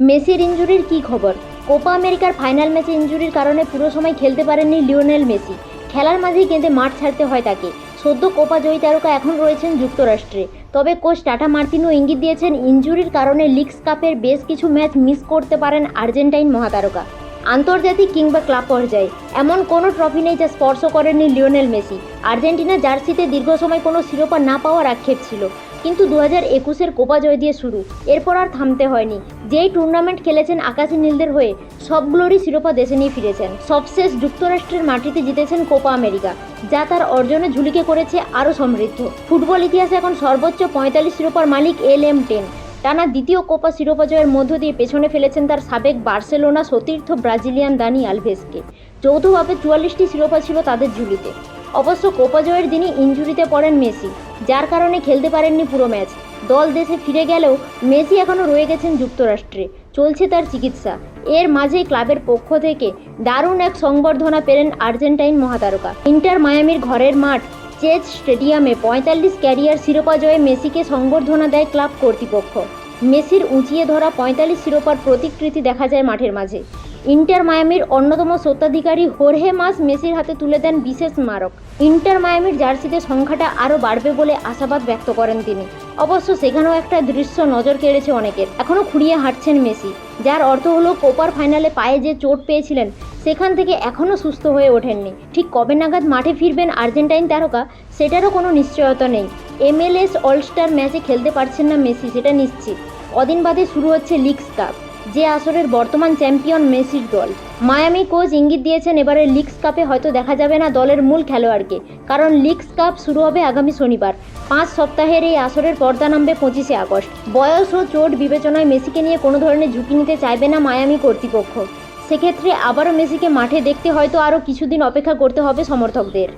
মেসির ইনজুরির কী খবর? কোপা আমেরিকার ফাইনাল ম্যাচে ইনজুরির কারণে পুরো সময় খেলতে পারেননি লিওনেল মেসি। খেলার মাঝেই কেঁদে মাঠ ছাড়তে হয় তাকে। সদ্য কোপা জয়ী তারকা এখন রয়েছেন যুক্তরাষ্ট্রে। তবে কোচ টাটা মার্তিনো ইঙ্গিত দিয়েছেন ইনজুরির কারণে লিগস কাপের বেশ কিছু ম্যাচ মিস করতে পারেন আর্জেন্টাইন মহাতারকা। আন্তর্জাতিক কিংবা ক্লাব পর্যায়ে, এমন কোনো ট্রফি নেই যা স্পর্শ করেননি লিওনেল মেসি। আর্জেন্টিনা জার্সিতে দীর্ঘ সময় কোনো শিরোপা না পাওয়ার আক্ষেপ ছিল। কিন্তু দু হাজার একুশের কোপা জয় দিয়ে শুরু। এরপর আর থামতে হয়নি। যেই টুর্নামেন্ট খেলেছেন আকাশি নীলদের হয়ে, সবগুলোরই শিরোপা দেশে নিয়ে ফিরেছেন। সবশেষ যুক্তরাষ্ট্রের মাটিতে জিতেছেন কোপা আমেরিকা, যা তার অর্জনে ঝুলিকে করেছে আরও সমৃদ্ধ। ফুটবল ইতিহাসে এখন সর্বোচ্চ পঁয়তাল্লিশ শিরোপার মালিক এল এম টেন। টানা দ্বিতীয় কোপা শিরোপা জয়ের মধ্য দিয়ে পেছনে ফেলেছেন তার সাবেক বার্সেলোনা সতীর্থ ব্রাজিলিয়ান দানি আলভেসকে। যৌথভাবে চুয়াল্লিশটি শিরোপা ছিল তাদের ঝুলিতে। অবশ্য কোপা জয়ের দিনই ইনজুরিতে পড়েন মেসি। যার কারণে খেলতে পারেননি পুরো ম্যাচ। দল দেশে ফিরে গেলেও মেসি এখনও রয়ে গেছেন যুক্তরাষ্ট্রে। চলছে তার চিকিৎসা। এর মাঝেই ক্লাবের পক্ষ থেকে দারুণ এক সংবর্ধনা পেলেন আর্জেন্টাইন মহাতারকা। ইন্টার মায়ামির ঘরের মাঠ চেজ স্টেডিয়ামে পঁয়তাল্লিশ ক্যারিয়ার শিরোপা জয়ে মেসিকে সংবর্ধনা দেয় ক্লাব কর্তৃপক্ষ। মেসির উঁচিয়ে ধরা পঁয়তাল্লিশ শিরোপার প্রতিকৃতি দেখা যায় মাঠের মাঝে। ইন্টার মায়ামির অন্যতম স্বত্বাধিকারী হোরহে মাস মেসির হাতে তুলে দেন বিশেষ স্মারক। ইন্টার মায়ামির জার্সিতে সংখ্যাটা আরও বাড়বে বলে আশাবাদ ব্যক্ত করেন তিনি। অবশ্য সেখানেও একটা দৃশ্য নজর কেড়েছে অনেকের। এখনও খুঁড়িয়ে হাঁটছেন মেসি, যার অর্থ হলো কোপার ফাইনালে পায়ে যে চোট পেয়েছিলেন, সেখান থেকে এখনও সুস্থ হয়ে ওঠেননি। ঠিক কবে নাগাদ মাঠে ফিরবেন আর্জেন্টাইন তারকা, সেটারও কোনো নিশ্চয়তা নেই। এমএলএস অলস্টার ম্যাচে খেলতে পারছেন না মেসি, সেটা নিশ্চিত। কদিন বাদে শুরু হচ্ছে লিগস কাপ। যে আসরের বর্তমান চ্যাম্পিয়ন মেসির দল। মায়ামি কোচ ইঙ্গিত দিয়েছেন এবারে লিগস কাপে হয়তো দেখা যাবে না দলের মূল খেলোয়াড়কে, কারণ লিগস কাপ শুরু হবে আগামী শনিবার। পাঁচ সপ্তাহের এই আসরের পর্দা নামবে পঁচিশে আগস্ট। বয়স ও চোট বিবেচনায় মেসিকে নিয়ে কোনো ধরনের ঝুঁকি নিতে চাইবে না মায়ামি কর্তৃপক্ষ। সেক্ষেত্রে আবারও মেসিকে মাঠে দেখতে হয়তো আরও কিছুদিন অপেক্ষা করতে হবে সমর্থকদের।